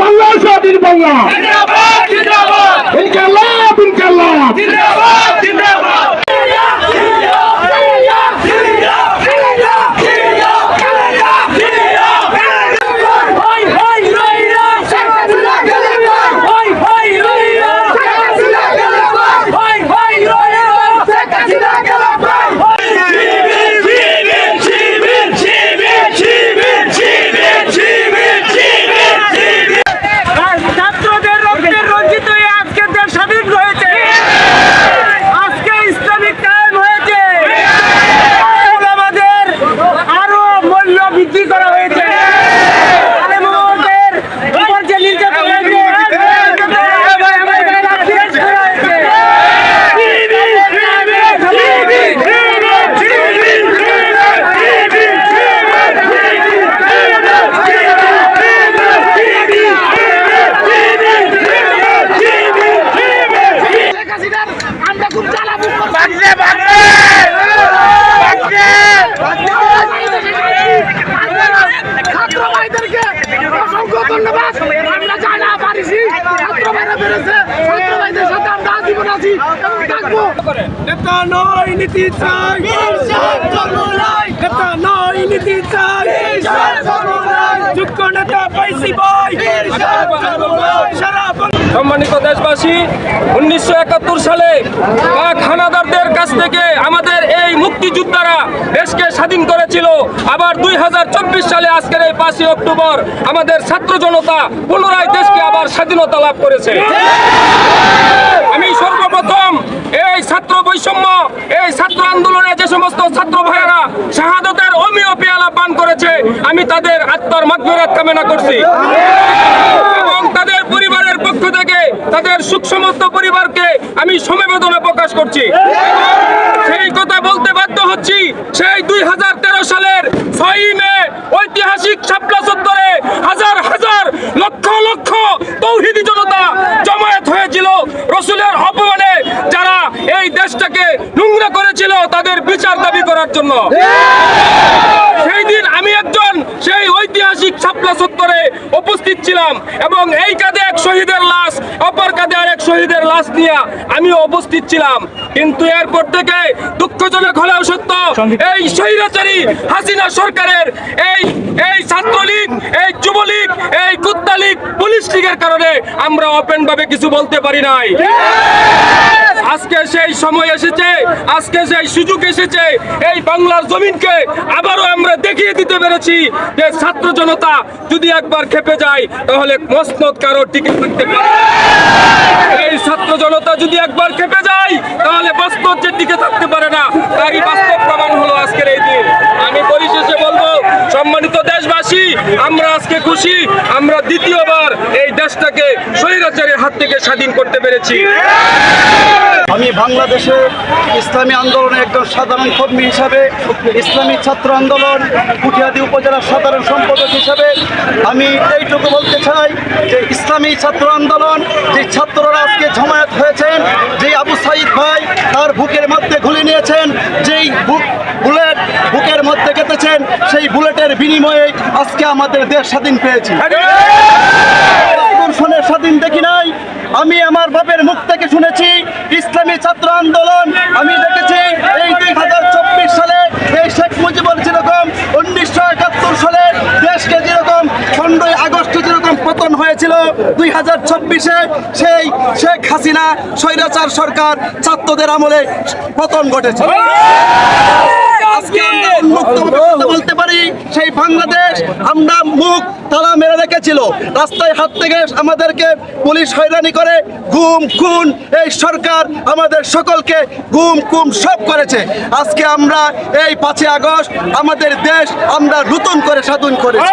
বাংলা স্বাধীন বাংলা ইনকালাব ইনকালাব ছাত্রদের রক্তে রঞ্জিত হয়ে আজকে দেশ স্বাধীন হয়েছে আজকে ইসলামিক কায়েম হয়েছে আমাদের আরও মূল্য বৃদ্ধি করা হয়েছে আলেমদের উপর যে নির্যাতন হয়েছে, শেষ করা হয়েছে। আমরা খুব জ্বালাবো বাগদে, বাগদে! বাগদে! ছাত্র ভাইদেরকে অসংখ্য ধন্যবাদ আমরা জানা পারিছি ছাত্র ভাইরা বেড়েছে ছাত্র ভাইদের সাথে আমরা আজীবন আছি এবং থাকব নেতা নয় নীতি চাই। নেতা নয় নীতি চাই। সম্মানিত দেশবাসী, উনিশশো একাত্তর সালে পাক হানাদারদের কাছ থেকে আমাদের এই মুক্তিযোদ্ধারা দেশকে স্বাধীন করেছিল। আবার দুই হাজার চব্বিশ সালে আজকের এই পাঁচই অক্টোবর আমাদের ছাত্র জনতা পুনরায় দেশকে আবার স্বাধীনতা লাভ করেছে। আমি সর্বপ্রথম এই ছাত্র বৈষম্য, এই ছাত্র আন্দোলনে যে সমস্ত ছাত্র ভাইয়েরা আমি তাদের আত্মার মাগফিরাত কামনা করছি। এবং তাদের পরিবারের পক্ষ থেকে তাদের সুখ সমস্ত পরিবারকে আমি সমবেদনা প্রকাশ করছি। সেই কথা বলতে বাধ্য হচ্ছি, সেই দুই সালের ছয়ই মে ঐতিহাসিক শাপলা চত্বরে হাজার হাজার লক্ষ লক্ষ তৌহিদি জনতা জমায়েত হয়েছিল। রসুলের অপমানে যারা এই দেশটাকে নোংরা করেছিল, তাদের বিচার দাবি করার জন্য। সেই দিন আমি একজন সেই ঐতিহাসিক শাপলা চত্বরে উপস্থিত ছিলাম এবং এই কাঁধে এক শহীদের লাশ অপর কাঁধে আরেক শহীদের লাশ নিয়ে আমিও উপস্থিত ছিলাম। কিন্তু এরপর থেকে দুঃখজনক হলেও সত্য এই স্বৈরাচারী হাসিনা সরকারের এই এই ছাত্রলীগ এই যুবলীগ এই কুত্তা লীগ পুলিশ লীগের কারণে আমরা ওপেন ভাবে কিছু বলতে পারি নাই। আজকে সেই সময় এসেছে, আজকে সেই সুযোগ এসেছে, এই বাংলার জমিনকে আবারও আমরা দেখিয়ে দিতে পেরেছি যে ছাত্র জনতা যদি একবার খেপে যায়, তাহলে মসনদ কারও টিকে থাকতে পারে এই ছাত্র জনতা যদি একবার খেপে যায়, তাহলে বাস্তব যে টিকে থাকতে পারে না, তারই বাস্তব প্রমাণ হলো আজকের এই দিন। আমি পরিশেষে বলব, সম্মানিত দেশবাসী, আমরা আজকে খুশি, আমরা দ্বিতীয়বার এই দেশটাকে স্বৈরাচারের হাত থেকে স্বাধীন করতে পেরেছি। আমি বাংলাদেশে ইসলামী আন্দোলনের একজন সাধারণ কর্মী হিসাবে, ইসলামী ছাত্র আন্দোলন কুঠিয়াদি উপজেলার সাধারণ সম্পাদক হিসাবে আমি এইটুকু বলতে চাই যে ইসলামী ছাত্র আন্দোলন যে ছাত্ররা আজকে জমায়েত হয়েছেন, যে আবু সাইদ ভাই তার বুকের মধ্যে গুলি নিয়েছেন, যেই বুক বুলেট বুকের মধ্যে কেটেছেন সেই বুলেটের বিনিময়ে আজকে আমাদের দেশ স্বাধীন পেয়েছি দর্শনের স্বাধীন দেখি নাই আমি আমার বাপের মুখ থেকে শুনেছি ইসলামী ছাত্র আন্দোলন আমি দেখেছি এই দুই হাজার চব্বিশ সালে এই শেখ মুজিবুর যেরকম উনিশশো একাত্তর সালে দেশকে যেরকম পনেরোই আগস্টে যেরকম পতন হয়েছিল দুই হাজার চব্বিশে সেই শেখ হাসিনা স্বৈরাচার সরকার ছাত্রদের আমলে পতন ঘটেছে। আজকে আমরা উন্মুক্তভাবে কথা বলতে পারি সেই বাংলাদেশ আমরা মুখ তালা মেরে রেখেছিল। রাস্তায় হাত থেকে আমাদেরকে পুলিশ হয়রানি করে গুম খুন এই সরকার আমাদের সকলকে গুম কুম সব করেছে। আজকে আমরা এই পাঁচই আগস্ট আমাদের দেশ আমরা নতুন করে সাধন করেছি।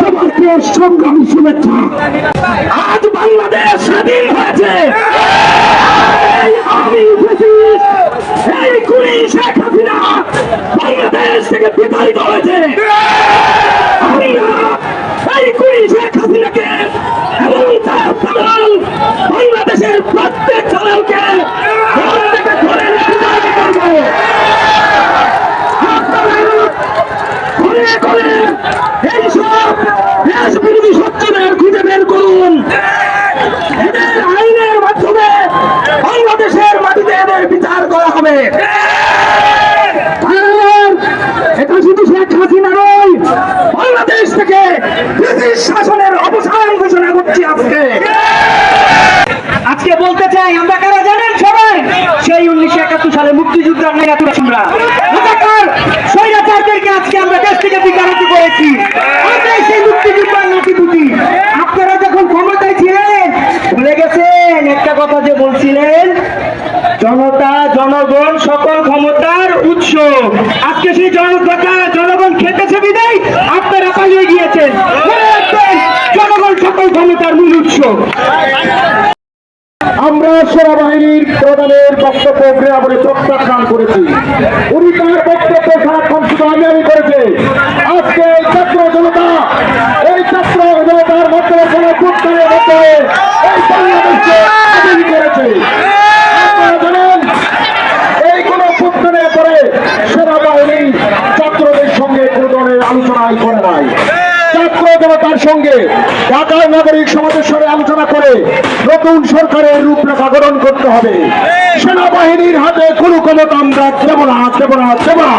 তোমাকে সংগ্রামী শুভেচ্ছা। আজ বাংলাদেশ স্বাধীন হয়েছে। এই কুড়ি বাংলাদেশ থেকে বিতাড়িত হয়েছে আমরা এই কুড়ি শেখ হাসিনাকে এবং তার দালাল বাংলাদেশের প্রত্যেক দালালকে ঘর থেকে ধরে বিতাড়িত করব আপনারা ঘরে ঘরে এইসব দেশ বিরোধী শক্তিদের খুঁজে বের করুন এদের আইনের মাধ্যমে বাংলাদেশের মাটিতে এদের বিচার করা হবে আর এটা শুধু শেখ হাসিনা নয় বাংলাদেশ থেকে ব্রিটিশ শাসনের অবসান ঘোষণা করছি আজকে আজকে বলতে চাই আমরা কারা জানেন সবাই সেই উনিশশো একাত্তর সালে মুক্তিযুদ্ধের ছিলেন, ভুলে গেছেন একটা কথা যে বলছিলেন, জনতা, জনগণ সকল ক্ষমতার উৎস। আজকে সেই জনতা, জনগণ খেতেছে বিদায়, আপনারা পালিয়ে গিয়েছেন। জনগণ সকল ক্ষমতার মূল উৎস। আমরা সেনাবাহিনীর প্রধানের বক্তব্য বলে প্রত্যাখ্যান করেছি। উনি তার বক্তব্য সারাক্ষণ শুধু আমি করেছে। আজকে ছাত্র জনতা, এই ছাত্র জনতার মাধ্যমে কোন এই করেছে। এই কোন প্রত্যানের পরে সেনাবাহিনী ছাত্রদের সঙ্গে কোনো ধরনের আলোচনাই করে নাই। জনতার সঙ্গে ঢাকায় নাগরিক সমাজের সঙ্গে আলোচনা করে নতুন সরকারের রূপরেখা গ্রহণ করতে হবে। সেনাবাহিনীর হাতে কোনো কোনো আমরা দেব না দেব না দেব না।